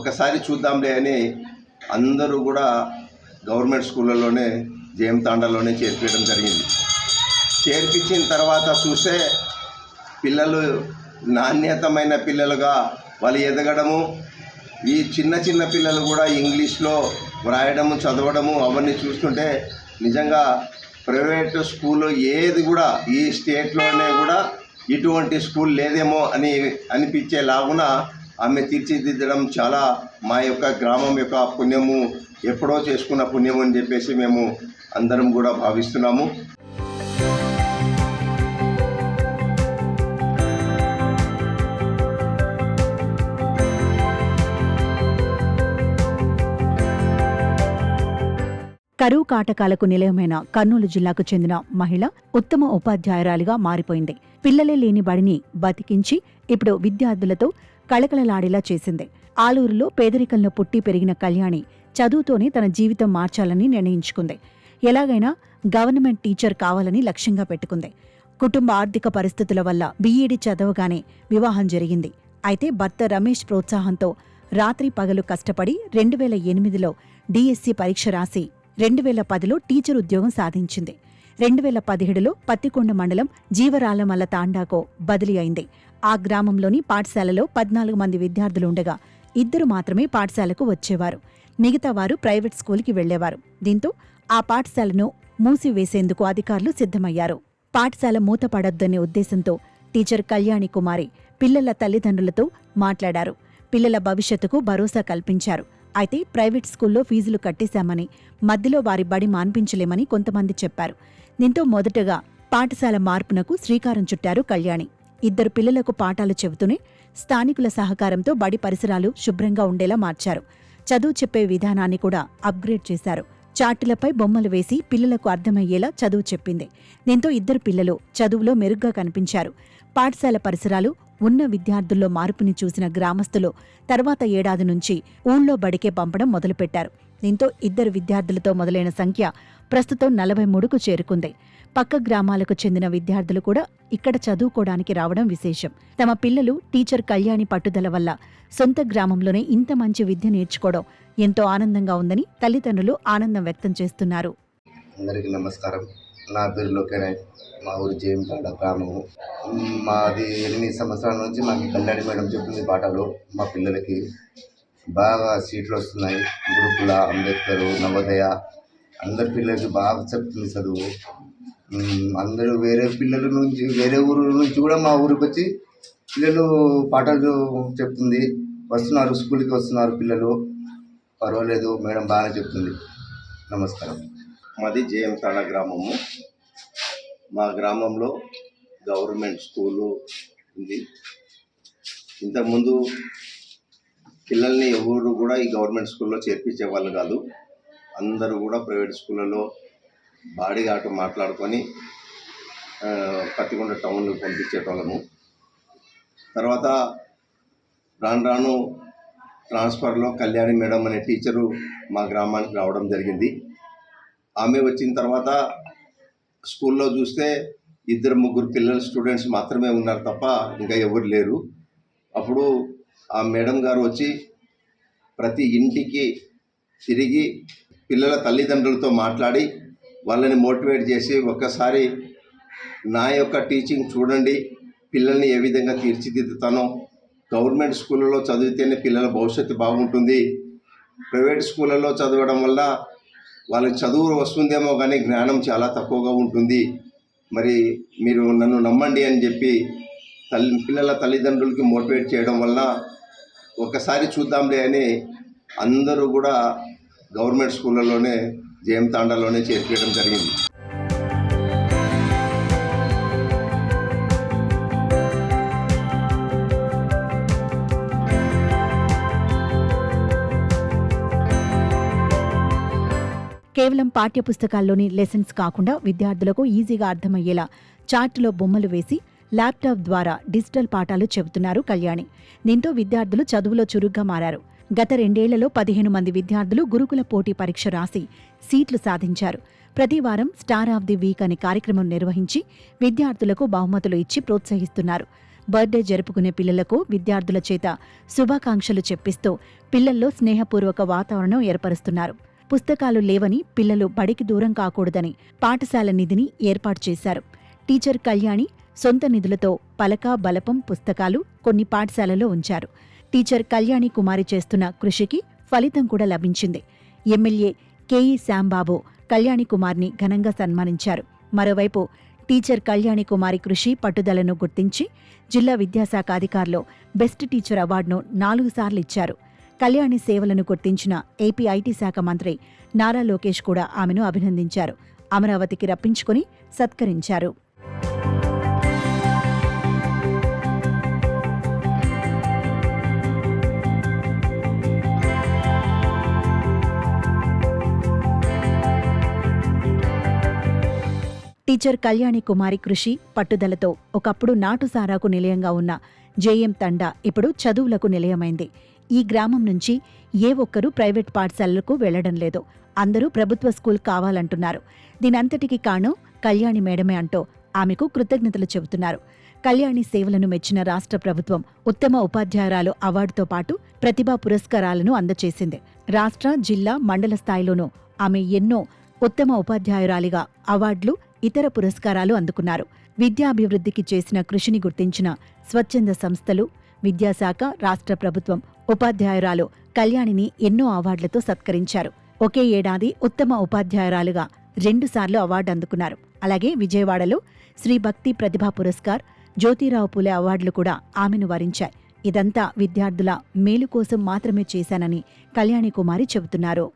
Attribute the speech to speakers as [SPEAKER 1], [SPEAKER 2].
[SPEAKER 1] ఒకసారి చూద్దాంలే అని అందరూ కూడా గవర్నమెంట్ స్కూళ్ళలోనే జేఎం తాండాలోనే చేర్పించడం జరిగింది. చేర్పించిన తర్వాత చూస్తే పిల్లలు నాణ్యతమైన పిల్లలుగా వాళ్ళు ఎదగడము ఈ చిన్న చిన్న పిల్లలు కూడా ఇంగ్లీష్లో వ్రాయడము చదవడము అవన్నీ చూస్తుంటే నిజంగా ప్రైవేట్ స్కూల్ ఏది కూడా ఈ స్టేట్లోనే కూడా ఇటువంటి స్కూల్ లేదేమో అని అనిపించేలాగున ఆమె తీర్చిదిద్దడం చాలా మా యొక్క గ్రామం యొక్క పుణ్యము ఎప్పుడో చేసుకున్న పుణ్యము అని చెప్పేసి మేము అందరం కూడా భావిస్తున్నాము.
[SPEAKER 2] కరువు కాటకాలకు నిలయమైన కర్నూలు జిల్లాకు చెందిన మహిళ ఉత్తమ ఉపాధ్యాయురాలిగా మారిపోయింది. పిల్లలే లేని బడిని బతికించి ఇప్పుడు విద్యార్థులతో కళకళలాడేలా చేసింది. ఆలూరులో పేదరికంలో పుట్టి పెరిగిన కళ్యాణి చదువుతోనే తన జీవితం మార్చాలని నిర్ణయించుకుంది. ఎలాగైనా గవర్నమెంట్ టీచర్ కావాలని లక్ష్యంగా పెట్టుకుంది. కుటుంబ ఆర్థిక పరిస్థితుల వల్ల బీఈడీ చదవగానే వివాహం జరిగింది. అయితే భర్త రమేష్ ప్రోత్సాహంతో రాత్రి పగలు కష్టపడి రెండు వేల ఎనిమిదిలో డిఎస్సి పరీక్ష రాసి రెండు వేల పదిలో టీచర్ ఉద్యోగం సాధించింది. రెండు వేల పదిహేడులో పత్తికొండ మండలం జీవరాలమల్ల తాండాకో బదిలీ అయింది. ఆ గ్రామంలోని పాఠశాలలో పద్నాలుగు మంది విద్యార్థులు ఉండగా ఇద్దరు మాత్రమే పాఠశాలకు వచ్చేవారు. మిగతా వారు ప్రైవేట్ స్కూల్కి వెళ్ళేవారు దీంతో ఆ పాఠశాలను మూసివేసేందుకు అధికారులు సిద్ధమయ్యారు. పాఠశాల మూతపడొద్దనే ఉద్దేశంతో టీచర్ కళ్యాణి కుమారి పిల్లల తల్లిదండ్రులతో మాట్లాడారు. పిల్లల భవిష్యత్తుకు భరోసా కల్పించారు. అయితే ప్రైవేట్ స్కూల్లో ఫీజులు కట్టేశామని మధ్యలో వారి బడి మాన్పించలేమని కొంతమంది చెప్పారు. దీంతో మొదటగా పాఠశాల మార్పునకు శ్రీకారం చుట్టారు కళ్యాణి. ఇద్దరు పిల్లలకు పాఠాలు చెబుతూనే స్థానికుల సహకారంతో బడి పరిసరాలు శుభ్రంగా ఉండేలా మార్చారు. చదువు చెప్పే విధానాన్ని కూడా అప్గ్రేడ్ చేశారు. చార్టులపై బొమ్మలు వేసి పిల్లలకు అర్థమయ్యేలా చదువు చెప్పింది. దీంతో ఇద్దరు పిల్లలు చదువులో మెరుగ్గా కనిపించారు. పాఠశాల పరిసరాలు ఉన్న విద్యార్థుల్లో మార్పుని చూసిన గ్రామస్తులు తర్వాత ఏడాది నుంచి ఊళ్ళో బడికే పంపడం మొదలుపెట్టారు. దీంతో ఇద్దరు విద్యార్థులతో మొదలైన సంఖ్య ప్రస్తుతం నలభై మూడుకు చేరుకుంది. పక్క గ్రామాలకు చెందిన విద్యార్థులు కూడా ఇక్కడ చదువుకోవడానికి రావడం విశేషం. తమ పిల్లలు టీచర్ కళ్యాణి పట్టుదల వల్ల సొంత గ్రామంలోనే ఇంత మంచి విద్య నేర్చుకోవడం ఎంతో ఆనందంగా ఉందని తల్లిదండ్రులు ఆనందం వ్యక్తం చేస్తున్నారు.
[SPEAKER 3] అందరికీ నమస్కారం. నా పేరు లోకేనాయ్ మా ఊరు జేంపాడ గ్రామము. మాది ఎనిమిది సంవత్సరాల నుంచి మాకు కళ్యాణి మేడం చెప్తుంది పాఠాలు. మా పిల్లలకి బాగా సీట్లు వస్తున్నాయి. గురుకుల అంబేద్కర్ నవోదయ అందరి పిల్లలకి బాగా చెప్తుంది చదువు. అందరూ వేరే పిల్లల నుంచి వేరే ఊరు నుంచి కూడా మా ఊరికి వచ్చి పిల్లలు పాఠాలు చెప్తుంది. వస్తున్నారు స్కూల్కి వస్తున్నారు పిల్లలు. పర్వాలేదు మేడం బాగానే చెప్తుంది. నమస్కారం.
[SPEAKER 1] మాది జేఎం తాడా గ్రామము. మా గ్రామంలో గవర్నమెంట్ స్కూలు ఉంది. ఇంతకుముందు పిల్లల్ని ఎవరు కూడా ఈ గవర్నమెంట్ స్కూల్లో చేర్పించే వాళ్ళు కాదు. అందరూ కూడా ప్రైవేట్ స్కూళ్ళలో బాడీగాటు మాట్లాడుకొని పత్తికొండ టౌన్లో పంపించేటోళ్ళము. తర్వాత రాను రాను ట్రాన్స్ఫర్లో కళ్యాణి మేడం అనే టీచరు మా గ్రామానికి రావడం జరిగింది. ఆమె వచ్చిన తర్వాత స్కూల్లో చూస్తే ఇద్దరు ముగ్గురు పిల్లలు స్టూడెంట్స్ మాత్రమే ఉన్నారు తప్ప ఇంకా ఎవరు లేరు. అప్పుడు ఆ మేడం గారు వచ్చి ప్రతి ఇంటికి తిరిగి పిల్లల తల్లిదండ్రులతో మాట్లాడి వాళ్ళని మోటివేట్ చేసి ఒక్కసారి నా యొక్క టీచింగ్ చూడండి. పిల్లల్ని ఏ విధంగా తీర్చిదిద్దుతానో. గవర్నమెంట్ స్కూళ్ళలో చదివితేనే పిల్లల భవిష్యత్తు బాగుంటుంది. ప్రైవేట్ స్కూళ్ళలో చదవడం వల్ల వాళ్ళకి చదువు వస్తుందేమో కానీ జ్ఞానం చాలా తక్కువగా ఉంటుంది. మరి మీరు నన్ను నమ్మండి అని చెప్పి తల్లి పిల్లల తల్లిదండ్రులకి మోటివేట్ చేయడం వల్ల ఒకసారి చూద్దాంలే అని అందరూ కూడా గవర్నమెంట్ స్కూళ్ళలోనే జయంతాండలోనే తాండాలోనే చేర్పించడం జరిగింది.
[SPEAKER 2] కేవలం పాఠ్యపుస్తకాల్లోని లెసన్స్ కాకుండా విద్యార్థులకు ఈజీగా అర్థమయ్యేలా చార్టులో బొమ్మలు వేసి ల్యాప్టాప్ ద్వారా డిజిటల్ పాఠాలు చెబుతున్నారు కళ్యాణి. దీంతో విద్యార్థులు చదువులో చురుగ్గా మారారు. గత రెండేళ్ళలో పదిహేను మంది విద్యార్థులు గురుకుల పోటీ పరీక్ష రాసి సీట్లు సాధించారు. ప్రతి వారం స్టార్ ఆఫ్ ది వీక్ అనే కార్యక్రమం నిర్వహించి విద్యార్థులకు బహుమతులు ఇచ్చి ప్రోత్సహిస్తున్నారు. బర్త్డే జరుపుకునే పిల్లలకు విద్యార్థుల చేత శుభాకాంక్షలు చెప్పిస్తూ పిల్లల్లో స్నేహపూర్వక వాతావరణం ఏర్పరుస్తున్నారు. పుస్తకాలు లేవని పిల్లలు బడికి దూరం కాకూడదని పాఠశాల నిధిని ఏర్పాటు చేశారు. టీచర్ కళ్యాణి సొంత నిధులతో పలక బలపం పుస్తకాలు కొన్ని పాఠశాలలో ఉంచారు. టీచర్ కళ్యాణి కుమారి చేస్తున్న కృషికి ఫలితం కూడా లభించింది. ఎమ్మెల్యే కేఈ శాంబాబు కళ్యాణి కుమార్ని ఘనంగా సన్మానించారు. మరోవైపు టీచర్ కళ్యాణి కుమారి కృషి పట్టుదలను గుర్తించి జిల్లా విద్యాశాఖ అధికారులు బెస్ట్ టీచర్ అవార్డును నాలుగు సార్లు ఇచ్చారు. కళ్యాణి సేవలను గుర్తించిన ఏపీ ఐటీ శాఖ మంత్రి నారా లోకేష్ కూడా ఆమెను అభినందించారు. అమరావతికి రప్పించుకుని సత్కరించారు. టీచర్ కళ్యాణి కుమారి కృషి పట్టుదలతో ఒకప్పుడు నాటుసారాకు నిలయంగా ఉన్న జేఎం తండా ఇప్పుడు చదువులకు నిలయమైంది. ఈ గ్రామం నుంచి ఏ ఒక్కరూ ప్రైవేట్ పాఠశాలలకు వెళ్ళడం లేదు. అందరూ ప్రభుత్వ స్కూల్ కావాలంటున్నారు. దీనంతటికీ కాను కళ్యాణి మేడమే అంటూ ఆమెకు కృతజ్ఞతలు చెబుతున్నారు. కళ్యాణి సేవలను మెచ్చిన రాష్ట్ర ప్రభుత్వం ఉత్తమ ఉపాధ్యాయురాలు అవార్డుతో పాటు ప్రతిభా పురస్కారాలను అందచేసింది. రాష్ట్ర జిల్లా మండల స్థాయిలోనూ ఆమె ఎన్నో ఉత్తమ ఉపాధ్యాయురాలిగా అవార్డులు ఇతర పురస్కారాలు అందుకున్నారు. విద్యాభివృద్ధికి చేసిన కృషిని గుర్తించిన స్వచ్ఛంద సంస్థలు విద్యాశాఖ రాష్ట్ర ప్రభుత్వం ఉపాధ్యాయురాలు కళ్యాణిని ఎన్నో అవార్డులతో సత్కరించారు. ఒకే ఏడాది ఉత్తమ ఉపాధ్యాయురాలుగా రెండుసార్లు అవార్డు అందుకున్నారు. అలాగే విజయవాడలో శ్రీ భక్తి ప్రతిభా పురస్కార్ జ్యోతిరావు పూలే అవార్డులు కూడా ఆమెను వరించాయి. ఇదంతా విద్యార్థుల మేలు కోసం మాత్రమే చేశానని కళ్యాణి కుమారి చెబుతున్నారు.